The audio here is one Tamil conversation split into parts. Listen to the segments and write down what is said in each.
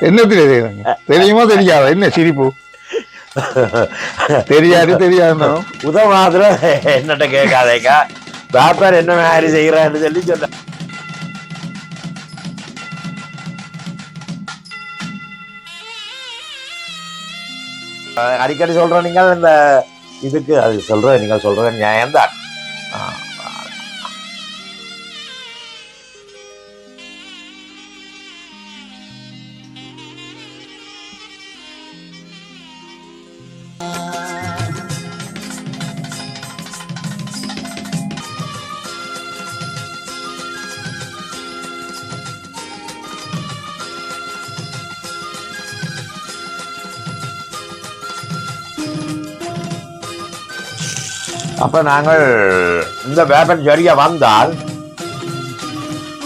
என்னத்துல தெரியுங்க தெரியுமா தெரியாதா என்ன சிரிப்பு தெரியாது தெரியாது உதவாதுல என்னட்ட கேட்காதேக்கா பாப்பார் என்ன மாதிரி செய்யறான்னு சொல்லி சொன்ன அடிக்கடி சொல்றோம் நீங்கள் இந்த இதுக்கு அது சொல்ற நீங்கள் சொல்ற நியாயம்தான் அப்ப நாங்கள் இந்த வேப்பன் சரியா வந்தால்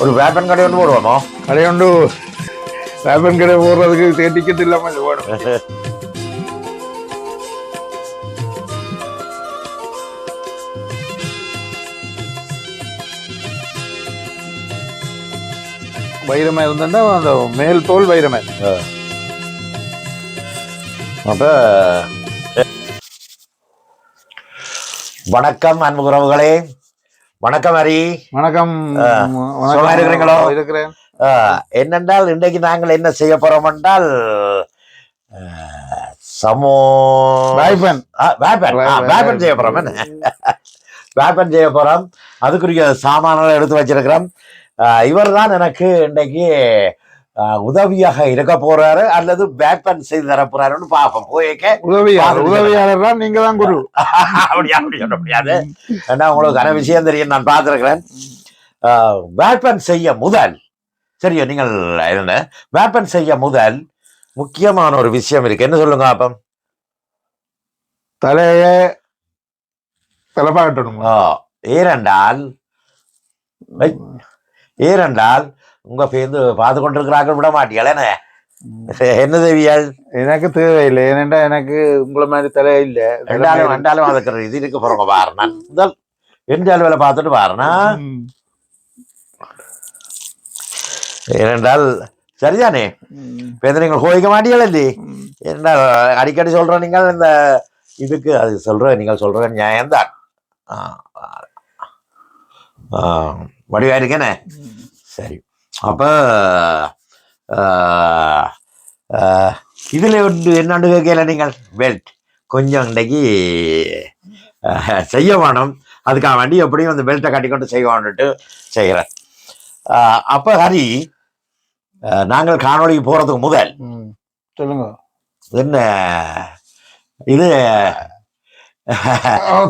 ஒரு வேப்பன் கடை ஒன்று போடுவோமோ? கடையொண்டு ரேபன் கடை போடுறதுக்கு டிக்கெட் இல்லாம வேணும் வைரமா இருந்தா அந்த மேல் தோல் வைரமே அப்ப வணக்கம் அன்பு உறவுகளே. வணக்கம் ஹரி. வணக்கம். சுகமா இருக்கிறீங்களோ? இருக்கிறேன். என்னென்றால் இன்றைக்கு நாங்கள் என்ன செய்ய போறோம் என்றால் சமோ வேப்பன் ஆ, வேப்பன் செய்ய போறோம் என்ன? வேப்பன் செய்ய போறோம். அதுக்குரிய சாமான்களை எடுத்து வச்சிருக்கிறோம். இவர் தான் எனக்கு இன்றைக்கு உதவியாக இருக்க போறாரு அல்லது வேப்பன் செய்து தர போறாருன்னு பார்ப்போம் போய்க்க உதவியாளர் உதவியாளர் தான் நீங்க தான் குரு. அப்படியா அப்படி சொல்ல முடியாது ஏன்னா உங்களுக்கு கன விஷயம் தெரியும் நான் பார்த்திருக்கிறேன். வேப்பன் செய்ய முதல் சரியா நீங்கள் என்ன? வேப்பன் செய்ய முதல் முக்கியமான ஒரு விஷயம் இருக்கு. என்ன சொல்லுங்க அப்பம்? தலைய தலைப்பாட்டணும் ஏனென்றால் ஏனென்றால் உங்க பேருந்து பார்த்து கொண்டிருக்கிறார்கள் விட மாட்டீங்களே என்ன? தேவியாள் எனக்கு தேவையில்லை ஏனென்றா எனக்கு உங்களை மாதிரி தலை இல்ல ரெண்டாலும் ரெண்டாலும் அதுக்கு இது இருக்கு போறவங்க பாரு நான் முதல் எந்த அளவில் பார்த்துட்டு பாருனா. ஏனென்றால் சரிதானே. இப்போ நீங்கள் கோவிக்க மாட்டீங்களே ம். என்ன அடிக்கடி சொல்ற நீங்கள் இந்த இதுக்கு அது சொல்ற நீங்கள் சொல்ற நியாயம்தான். ஆ, ஆ, வடிவா இருக்கேனே சரி. அப்ப இதுல ஒன்று என்னண்டு கேட்கல நீங்கள்? பெல்ட் கொஞ்சம் இன்றைக்கு செய்ய வேணும். அதுக்காக வேண்டி எப்படியும் அந்த பெல்ட்டை கட்டிக்கொண்டு செய்வோன்னுட்டு செய்கிறேன் அப்ப ஹரி நாங்கள் காணொளிக்கு போறதுக்கு முதல். சொல்லுங்க. என்ன? இது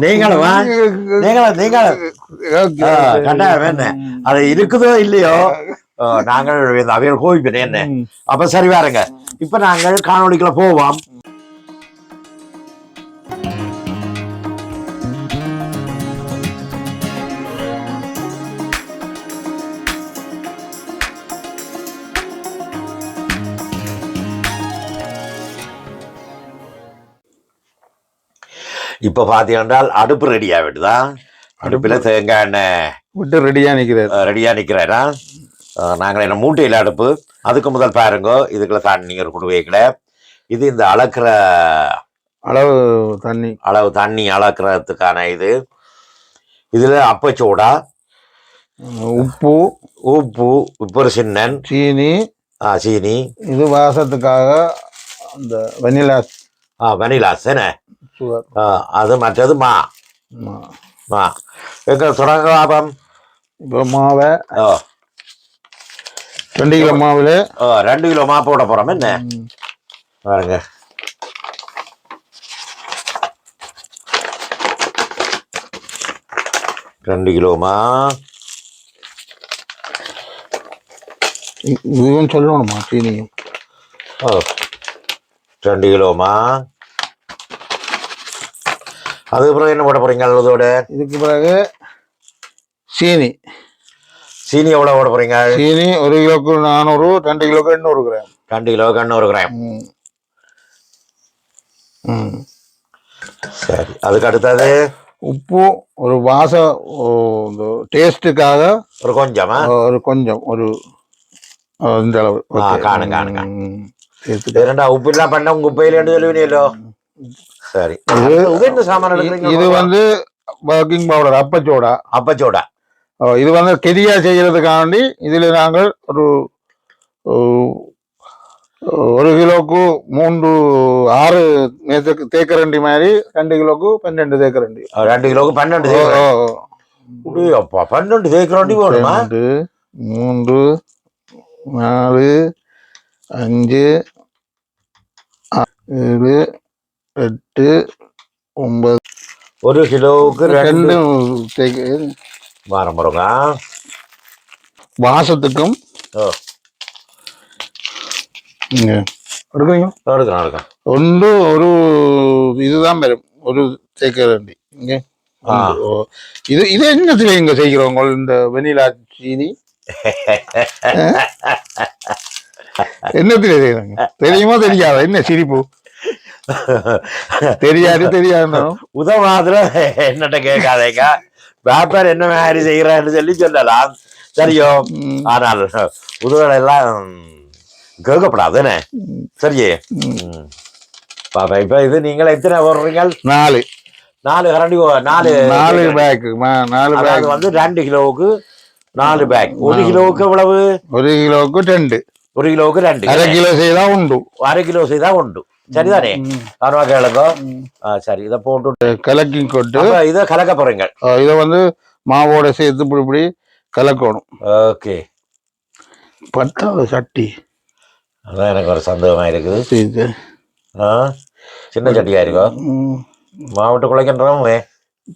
நீங்களும். நீங்களும் நீங்களும். கட்டாயம் என்ன? அது இருக்குதோ இல்லையோ? நாங்கள் இந்த அவையில் கோவிப்பேன் என்ன. அப்ப சரி வாருங்க இப்ப நாங்கள் காணொளிக்குள்ள போவோம் இப்ப பாத்தீங்கன்னா அடுப்பு ரெடி ஆகிட்டுதான் அடுப்புல தேங்காய் எண்ணெய் விட்டு ரெடியா நிக்கிறாரு ரெடியா நிக்கிறேனா நாங்கள் என்ன மூட்டையில் அடுப்பு. அதுக்கு முதல் பாருங்க இதுக்குள்ள தண்ணி கொண்டு வைக்கல. இது இந்த அளக்குற அளவு தண்ணி. அளவு தண்ணி அளக்குறதுக்கான இது. இதுல அப்பச்சோடா. உப்பு. உப்பு உப்பு சின்னன் சீனி. ஆ, சீனி. இது வாசத்துக்காக அந்த வெனிலா ஆ, வெனிலாஸ் என்ன? அது மற்றது மா. மா. எங்க தொடங்க லாபம் இப்போ மாவை. ஓ, ரெண்டு கிலோ மாவுல. ரெண்டு கிலோ மா போட போறோம். என்ன? பாருங்க. ரெண்டு கிலோமா இதுவும் சொல்லணுமா சீனியும் ரெண்டு கிலோமா அதுக்கப்புறம் என்ன போட போறீங்க அதோட இதுக்கு பிறகு சீனி. சீனி எவ்வளவு போட போறீங்க? சீனி ஒரு கிலோக்கு நானூறு ரெண்டு கிலோக்கு எண்ணூறு கிராம். ரெண்டு கிலோ கண்ணூறு கிராம். சரி. அதுக்கு அடுத்தது? உப்பு ஒரு வாச டேஸ்ட்டுக்காக ஒரு கொஞ்சமா? ஒரு கொஞ்சம் ஒரு இந்த அளவு. ஆ, ஓகே. காணும், காணும், ம், சேர்த்துட்டு. ரெண்டா உப்பு இல்லா பண்ண உங்க உப்பையில சொல்லுவீங்களோ சரி. இது வந்து பேக்கிங் பவுடர் அப்பச்சோடா அப்பச்சோடா இது வந்து கெதியா செய்யறதுக்காண்டி இதுல நாங்கள் ஒரு ஒரு கிலோக்கு மூன்று ஆறு தேக்கரண்டி மாதிரி ரெண்டு கிலோக்கு பன்னெண்டு தேக்கரண்டி. ரெண்டு கிலோக்கு பன்னெண்டு அப்பா பன்னெண்டு போகணுமா ரெண்டு மூன்று நாலு அஞ்சு ஏழு எட்டு ஒன்பது. ஒரு கிலோவுக்கு ரெண்டு ரெண்டு தேக்க- வாரம் போறோங்க வாசத்துக்கும் ஓ. ஒன்று ஒரு இதுதான் வரும். ஒரு தேக்கரண்டி இங்க. இது இது என்னத்துல இங்க செய்கிறோம் இந்த வெனிலா சீனி? என்னத்துல செய்யறாங்க தெரியுமா தெரியாதா? என்ன சிரிப்பு? தெரியாது வியாபாரம் என்ன மாதிரி செய்யறான்னு சொல்லி சொல்லலாம் சரியோ. ஆனால் உதவல் எல்லாம் கேட்கப்படாதுன்னு சரியே. பாப்பா இப்ப இது நீங்கள் எத்தனை போடுறீங்க நாலு. நாலு கரண்டி நாலு நாலு பேக் நாலு பேக் வந்து ரெண்டு கிலோவுக்கு நாலு பேக். ஒரு கிலோவுக்கு எவ்வளவு? ஒரு கிலோவுக்கு ரெண்டு. ஒரு கிலோவுக்கு ரெண்டு. அரை கிலோ செய்தா உண்டு. அரை கிலோ செய்தா உண்டு. சரிதானே? கேளுங்க. ஆ, சரி. இதை போட்டு கலக்கி கொட்டு. இதை கலக்க போறீங்க. இதை வந்து மாவோட சேர்த்து இப்படி இப்படி கலக்கணும். ஓகே. பத்தாவது சட்டி. அதான் எனக்கு ஒரு சந்தேகமா இருக்குது. ஆ, சின்ன சட்டியா இருக்கும் ம், மாவட்ட குலைக்கின்றோம்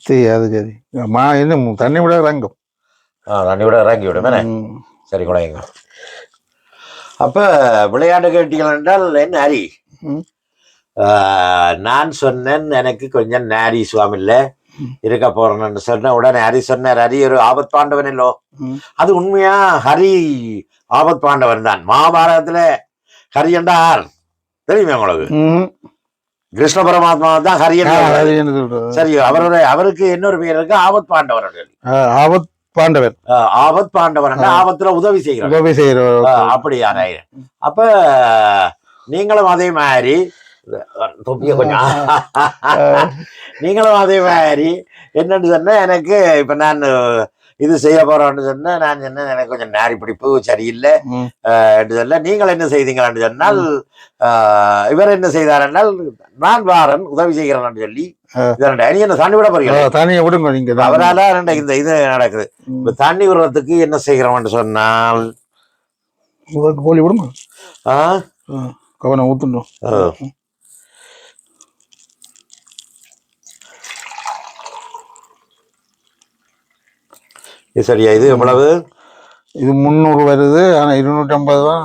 சரி அது சரி. மா என்ன தண்ணி விட ரங்கம் தண்ணி விட இறங்கி விடுமே. சரி குலைங்க அப்ப விளையாட்டு கேட்டீர்கள் என்றால் என்ன ஹரி ம். ஆ, நான் சொன்னேன் எனக்கு கொஞ்சம் நாரி சுவாமில்ல இருக்க போறேன்னு சொன்ன உடனே ஹரி சொன்னார் ஹரி ஒரு ஆபத் பாண்டவன் இல்லோ. அது உண்மையா? ஹரி ஆபத் பாண்டவன் தான். மகாபாரதத்துல ஹரி என்றார். தெரியுமே உங்களுக்கு. கிருஷ்ண பரமாத்மா தான் ஹரி ஆ, என்று அது என்ன சொல்றது? சரி அவருடைய அவருக்கு இன்னொரு பேர் இருக்கு ஆபத் பாண்டவர் என்று. ஆபத் பாண்டவர். ஆபத் பாண்டவர் என்றா ஆபத்துல உதவி செய்கிறார் உதவி செய்யற ஆ, அப்படியா. அப்ப நீங்களும் அதே மாதிரி தொப்பிய கொஞ்சம் நீங்களும் அதே மாதிரி என்னன்னு சொன்னா எனக்கு இப்ப நான் இது செய்ய போறோம்னு சொன்னா நான் என்ன எனக்கு கொஞ்சம் நாரி பிடிப்பு சரியில்லை. என்று சொல்ல நீங்கள் என்ன செய்தீங்கன்னு சொன்னால் இவர் என்ன செய்தார் என்றால் நான் வாரன் உதவி செய்கிறேன் சொல்லி என்ன தண்ணி விட போறீங்க? தனியா விடுங்க நீங்க. அவரால இந்த இது நடக்குது. இப்ப தண்ணி விடுறதுக்கு என்ன செய்கிறோம்னு சொன்னால் கோழி விடுங்க? ஆ, கவனம் ஊத்துட்டோம் இது சரியா? இது எவ்வளவு? இது முந்நூறு வருது. ஆனா இருநூற்றி ஐம்பது தான்.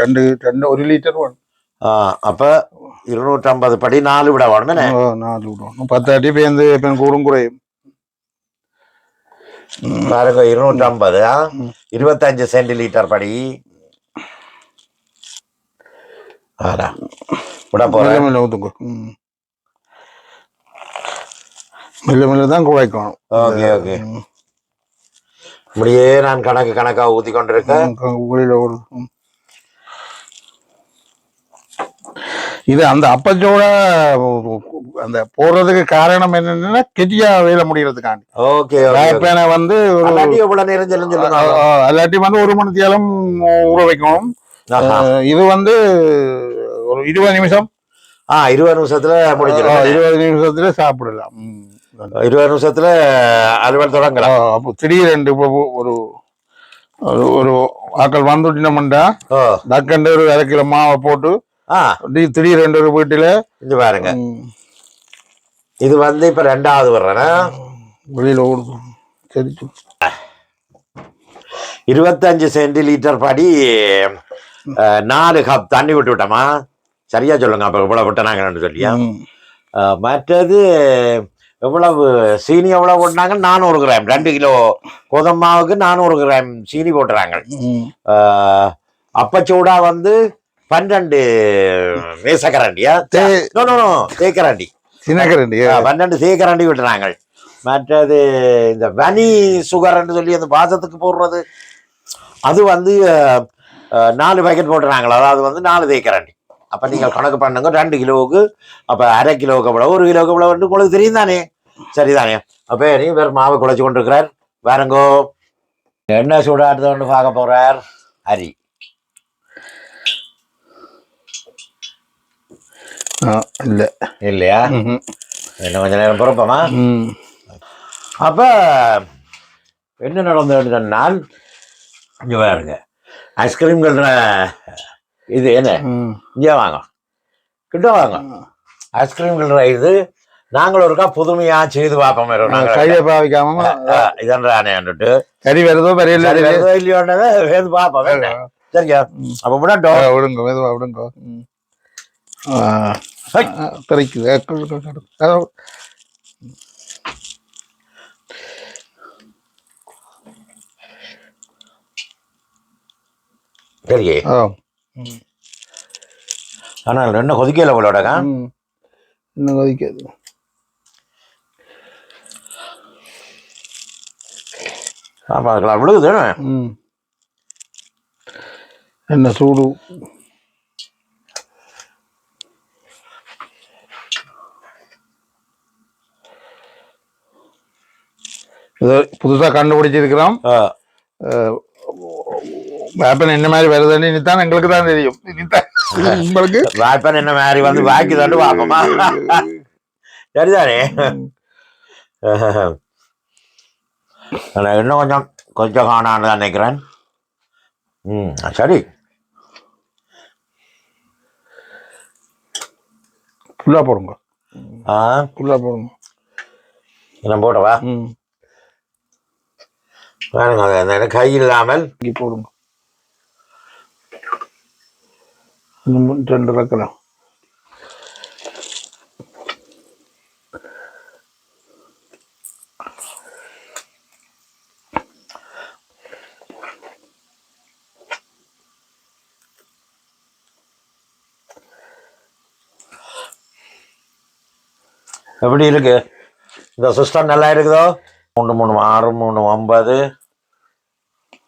ரெண்டு ரெண்டு ஒரு லிட்டர் வேணும் அப்ப இருநூற்றி ஐம்பது படி நாலு விட வேணும் நாலு விடணும் பத்து அடி பேருந்து இப்போ கூடும் குறையும். பாருங்க இருநூற்றி ஐம்பது இருபத்தஞ்சு சென்டிலீட்டர் படி. ஆடா. விட மெல்ல போறேன் மெல்ல. மெல்ல தான் குழைக்கணும் ஓகே ஓகே. இப்படியே நான் கணக்கு கணக்கா ஊத்தி கொண்டிருக்கேன். வெளியில ஓடுது ம். இது அந்த அப்பச்சோட அந்த போடுறதுக்கு காரணம் என்னன்னா கெட்டியா வேலை முடியறதுக்காண்டி. ஓகே வேப்பேனை வந்து ஒரு அல்லாட்டி வந்து ஒரு மணி நேரம் ஊற வைக்கணும். இது வந்து ஒரு இருபது நிமிஷம். ஆ இருபது நிமிஷத்துல முடிஞ்சிடும். இருபது நிமிஷத்துல சாப்பிடலாம். இருபது நிமிஷத்துல அலுவல் தொடங்கலாம். அப்போ திடீரென்று இப்போ ஒரு ஒரு- ஆக்கள் வந்துட்டோம்டா ஓ டக்கண்டு ஒரு அரை கிலோ மாவை போட்டு ஆ. தி- திடீரென்று ஒரு வீட்டுல இது பாருங்க. இது வந்து இப்ப ரெண்டாவது வர்றேன்னா வெளியில ஓடுது. சரி இருபத்தஞ்சு சென்டிலீட்டர் படி நாலு கப் தண்ணி விட்டு விட்டோமா? சரியா சொல்லுங்க அப்ப இவ்வளவு விட்டனாங்கன்னு சொல்லியா? மற்றது எவ்வளவு சீனி எவ்வளவு போட்டாங்க நானூறு கிராம். ரெண்டு கிலோ கோதம் மாவுக்கு நானூறு கிராம் சீனி போட்டுறாங்க அப்பச்சூடா வந்து பன்னெண்டு நோ தேக்கரண்டி. சின்னக்கரண்டி ஆ, பன்னெண்டு தேக்கரண்டி விட்டுறாங்க மற்றது இந்த வனி சுகர்ன்னு சொல்லி அந்த பாசத்துக்கு போடுறது. அது வந்து நாலு பேக்கெட் போட்டுறாங்களா அதாவது வந்து நாலு தேக்கரண்டி. அப்ப நீங்கள் கணக்கு பண்ணுங்க ரெண்டு கிலோவுக்கு அப்ப அரை கிலோவுக்கு எவ்வளவு ஒரு கிலோவுக்கு எவ்வளவு வந்து உங்களுக்கு தெரியும் தானே சரிதானே? அப்ப நீ வேற மாவு குழைச்சு கொண்டிருக்கிறார். வேறங்கோ என்ன சூடாடுறது ஒன்று பார்க்க போறார்? ஹரி இல்ல. இல்லையா. இன்னும் கொஞ்ச நேரம் பொறுப்போமா. அப்ப என்ன நடந்ததுன்னு சொன்னால் இங்க பாருங்க. ஐஸ்கிரீம்கள் இது என்ன. இங்கே வாங்க. கிட்ட வாங்க. ஐஸ்கிரீம்கள் இது நாங்கள் ஒருக்கா புதுமையா செய்து பார்ப்போம் கையை பாவிக்காம. இதன்றானேன்னுட்டு கறி வருதோ சரி வருதோ இல்லையோன்றதை வேறு பார்ப்போம். சரியா அப்ப விடட்டும். விடுங்க மெதுவா விடுங்க. தெரிக்குது. அ, ஆனால் என்ன கொதிக்கல போலோடக்கா. இன்னும் கொதிக்காது. அதுக்கெல்லாம் விழுகுது ம். என்ன சூடு. ஏதோ புதுசா கண்டுபிடிச்சிருக்கிறோம். வேப்பன் என்ன மாதிரி வருதுன்னு இனித்தான் எங்களுக்கு தான் தெரியும். இனித்தான் உங்களுக்கு? வாய்ப்பன் என்ன மாதிரி வந்து வாக்கி தண்டு பார்ப்போமா? சரிதானே நான் இன்னும் கொஞ்சம் கொஞ்சம் காணான்னு தான் நினைக்கிறேன். ம் சரி. ஃபுல்லா போடுங்க. ஆ? ஃபுல்லா போடுங்க. என்ன போட்டவா ம். பாருங்க அது எனக்கு கை இல்லாமல். போடுங்க. ரெண்டு ரக்கலாம் எப்படி இருக்கு? இந்த சிஸ்டம் நல்லா இருக்குதோ? மூணு மூணு ஆறு மூணு ஒன்பது.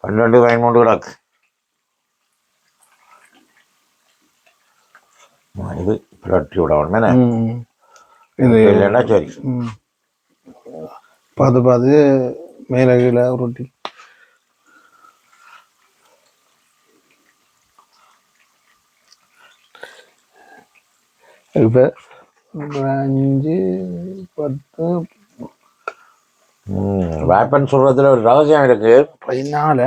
பன்னெண்டு பதிமூணு கிடக்கு. விட உடனே ம் இது இல்லைன்னா சரி. பார்த்து பார்த்து மேலே கீழே ரொட்டி இப்போ அஞ்சு பத்து. வேப்பன் சொல்றதுல ஒரு ரகசியம் இருக்கு. பதினாலு.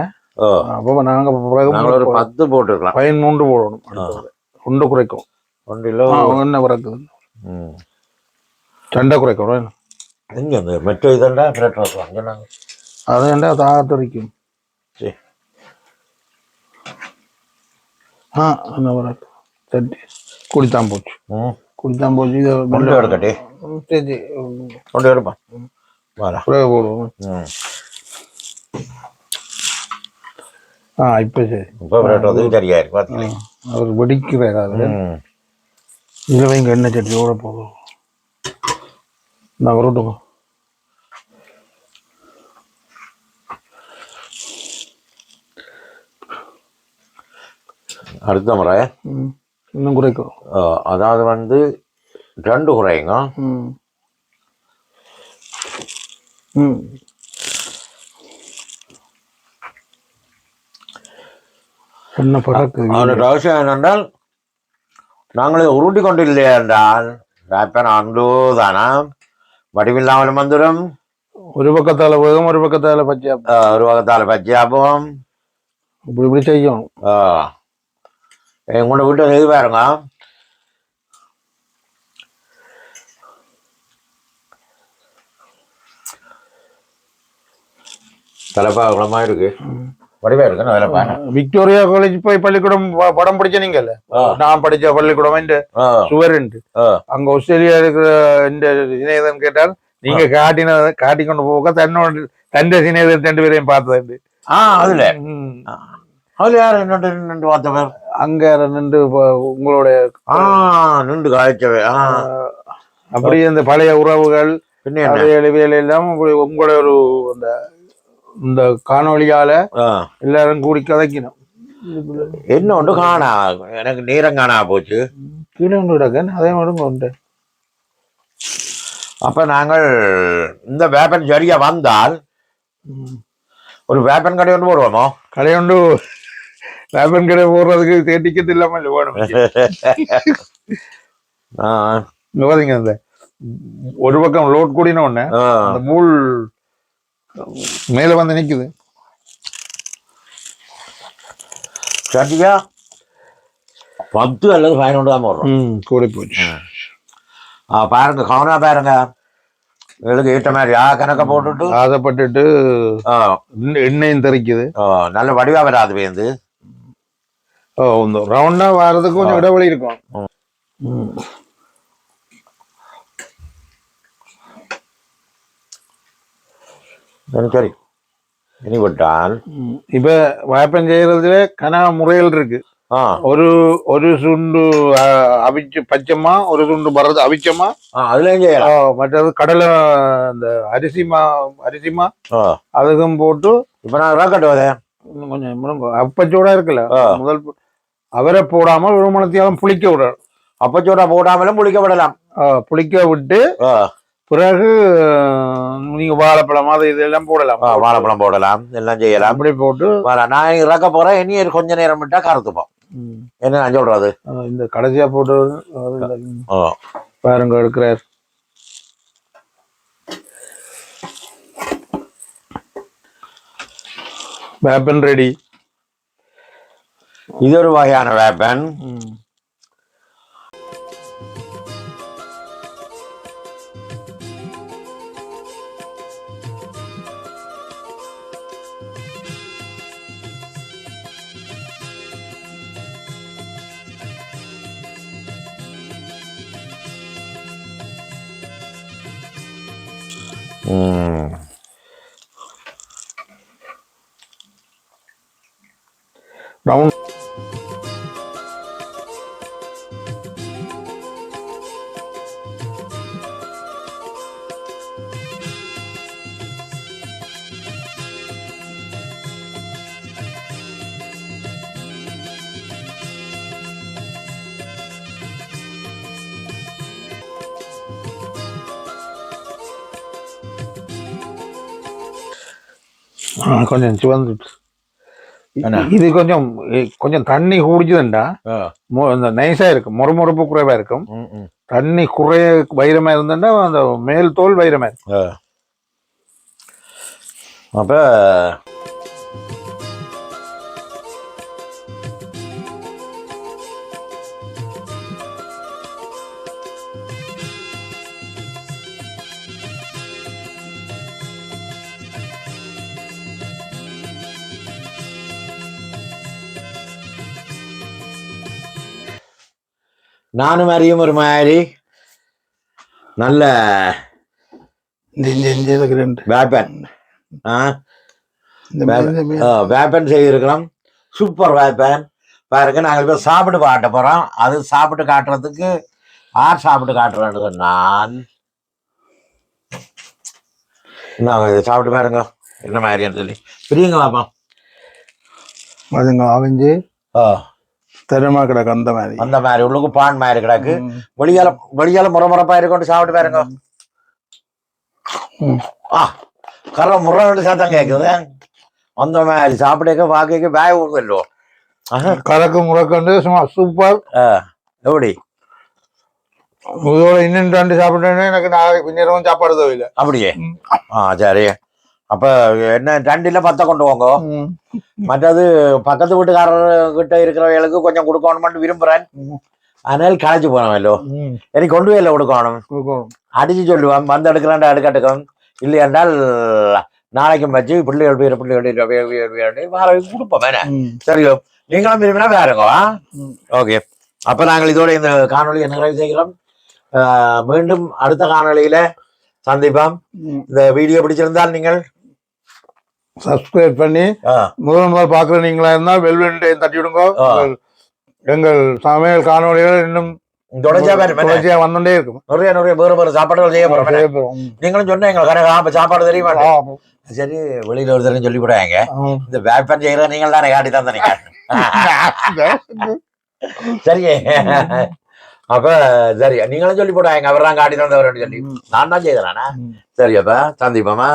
அப்போ நாங்கள் ஒரு பத்து போட்டுருக்கலாம். பதிமூன்று போடணும். ஒன்று குறைக்கும். ஒன்றிலோ ஆ, என்ன குறைக்குது ம் ரெண்டை குறைக்கும் எங்க இந்த மெட்ரோ இதண்டா பிரெட் ரோஸ் வாங்க நாங்கள் அது என்ன தாகத்தரிக்கும் சரி ஆ என்ன குறைக்கும் சரி குடித்தான் போச்சு ம் குடித்தான் போச்சு இதை கொண்டு எடுக்கட்டி ம், சரி கொண்டு எடுப்பா இதில் வைங்க எண்ணெய் சட்டி ஓட போதும்? நான் வரட்டுங்க அடுத்த முறை இன்னும் குறைக்கும். அதாவது வந்து ரெண்டு குறையுங்க. ம். என்ன பறக்கு அதோட ரகசியம் என்னென்றால் நாங்கள் உருட்டி கொண்டு இல்லையா என்றால் தானா வடிவில்லாமலும் வந்துடும் ஒரு பக்கத்தால போதும் ஒரு பக்கத்தால பச்சையா அஹ், ஒரு பக்கத்தால் பச்சையாப்போம் இப்படி இப்படி செய்யணும். எங்களோட வீட்டு இது பாருங்க. தலைப்பா குளமா இருக்கு வடிவா இருக்கு நான் தலைப்பா விக்டோரியா காலேஜ் போய் பள்ளிக்கூடம் படம் படிச்ச நீங்கல்ல. நான் படிச்ச பள்ளிக்கூடம் இந்த சுவர். அங்க ஆஸ்திரேலியா இருக்கிற இந்த சிநேகிதன் கேட்டால் நீங்க காட்டின காட்டி கொண்டு போக தன்னோட தந்த சிநேகிதன் ரெண்டு பேரையும் பார்த்தது ஆ அதுல. அதுல யார் என்னோட நின்று பார்த்தவர்? அங்க நின்று உங்களுடைய ஆ நின்று காய்ச்சவே ஆ. அப்படியே அந்த பழைய உறவுகள் பின்ன எல்லாம் உங்களுடைய ஒரு அந்த இந்த காணொளியால ஆ. எல்லாரும் கூடி கதைக்கணும். என்ன ஒன்று காணா? எனக்கு நேரம் காணா போச்சு. ஒன்று கிடக்கேன் அதே மாதிரி கொண்டு அப்ப நாங்கள் இந்த வேப்பன் சரியா வந்தால் ஒரு வேப்பன் கடை ஒன்று போடுவோமோ? கடையொண்டு லேபன் கடை போடுறதுக்கு தேட்டிக்கத்து இல்லாம இல்லை வேணும் பாத்தீங்க அந்த ஒரு பக்கம் லோட் கூடின ஆ. அந்த மூல் மேல வந்து நிக்குது. சரியா பத்து அல்லது பதினொன்று தான் போடுறோம். ம் கூடி போச்சு. ஆ, பாருங்க கவனா பாருங்க. எங்களுக்கு ஏற்ற மாதிரி ஆ கணக்க போட்டுட்டு. ஆ, எண்ணெய்- எண்ணெயும் தெறிக்குது. நல்ல வடிவா வராது வேந்து. ஓ இந்த ரவுண்டா வர்றதுக்கு கொஞ்சம் இடைவெளி இருக்கும். ம். விட்டால் ம். இப்ப வேப்பம் செய்யறதுல கன முறைகள் இருக்கு. ஆ. ஒரு ஒரு சுண்டு அவிச்சு பச்சைமா ஒரு சுண்டு பரது அவிச்சமா? அதுலயும் செய்யலாம். மற்றது கடலை அந்த அரிசிமா அரிசிமா அதுக்கும் போட்டு இப்ப நான் ராக்கெட் வரேன் கொஞ்சம் அப்பச்சோட இருக்குல்ல. முதல் அவரை போடாம ஒரு மணத்தையாலும் புளிக்க விடணும். அப்பச்சோடா போடாமலும் புளிக்க விடலாம். புளிக்க விட்டு பிறகு நீங்க வாழைப்பழம் அது இதெல்லாம் போடலாம். வாழைப்பழம் போடலாம். எல்லாம் செய்யலாம். அப்படி போட்டு நான் இறக்க போறேன். இனி கொஞ்ச நேரம் விட்டா கருத்துப்போம். என்ன நான் சொல்றது? இந்த கடைசியா போட்டு பாருங்க எடுக்கிறார். வேப்பன் ரெடி இது ஒரு வகையான வேப்பன் ம். கொஞ்சம் சிவந்துட்டு என்ன? இது கொஞ்சம் கொஞ்சம் தண்ணி குடிச்சதுண்டா நைஸா இருக்கும் மொறுமொறுப்பு குறைவா இருக்கும். தண்ணி குறைய வைரமா இருந்ததுன்னா அந்த மேல் தோல் வைரமா இருக்கும். அப்ப நானும் அறியும் ஒரு மாதிரி. நல்ல வேப்பன் வேப்பன் செய்திருக்கிறோம். சூப்பர் வேப்பன் பாருங்க நாங்கள் இப்போ சாப்பிட்டு காட்ட போறோம். அது சாப்பிட்டு காட்டுறதுக்கு யார் சாப்பிட்டு காட்டுறேன்னு நான். நாங்கள் இதை சாப்பிட்டு பாருங்க. என்ன மாதிரின்னு சொல்லி. பிரியுங்க பாப்பா அதுங்க அவிஞ்சு ஆ. திறமா கிடக்கு அந்த மாதிரி. அந்த மாதிரி உள்ளுக்கு பான் மாதிரி கிடக்கு. வெளியால வெளியால முறை முறப்பா இருக்கொண்டு சாப்பிட்டு பாருங்க. ஆ கரை முறை சத்தம் கேட்குது அந்த மாதிரி சாப்பிடக்க பார்க்க வேக விடுதல்லோ கலக்கு முறக்கண்டு சும்மா சூப்பர் எப்படி? இதோட இன்னும் ரெண்டு சாப்பிட்டேன்னு எனக்கு நாளைக்கு பின்னரும் சாப்பாடு தேவையில்லை. அப்படியே. ஆ சரி. அப்ப என்ன ரெண்டில பத்த கொண்டு வாங்க ம். மற்றது பக்கத்து வீட்டுக்காரர் கிட்ட இருக்கிறவங்களுக்கு கொஞ்சம் கொடுக்கணும்னு விரும்புறேன். அதனால போனவല്ലോ ம். எனக்கு கொண்டு போயில கொடுக்கணும். அடிச்சு சொல்லுவான் வந்து எடுக்கிறாண்டா எடுக்கட்டுக்கும் இல்லை என்றால் நாளைக்கும் வச்சு பிள்ளைகள் பேர் பிள்ளைகள் வேற கொடுப்போம் வேணே. சரியோ நீங்களும் விரும்பினா வேறுங்க ம். ஓகே அப்ப நாங்கள் இதோட இந்த காணொளியை நிறைவு செய்கிறோம் மீண்டும் அடுத்த காணொளியில சந்திப்போம். இந்த வீடியோ பிடிச்சிருந்தால் நீங்கள் சப்ஸ்கிரைப் பண்ணி முதல் முதல் பார்க்குற நீங்களா இருந்தால் வெல்வெண்டையும் தட்டி விடுங்க. எங்கள்- சமையல் காணொளிகள் இன்னும் தொடர்ச்சியா வந்துட்டே இருக்கும். நிறைய நிறைய வேறு வேறு சாப்பாடுகள் செய்ய போறோம். நீங்களும் சொன்ன எங்களுக்கு அப்ப சாப்பாடு தெரியுமா? சரி வெளியில ஒரு தரம் சொல்லி போடாங்க இந்த வேப்பன் செய்யற நீங்கள் தானே காட்டி நீங்க. சரி. அப்ப சரி நீங்களும் சொல்லி போடாங்க அவர் தான் காட்டி தந்தவர் சொல்லி. நான் தான் செய்தேனா. சரி அப்ப சந்திப்போமா.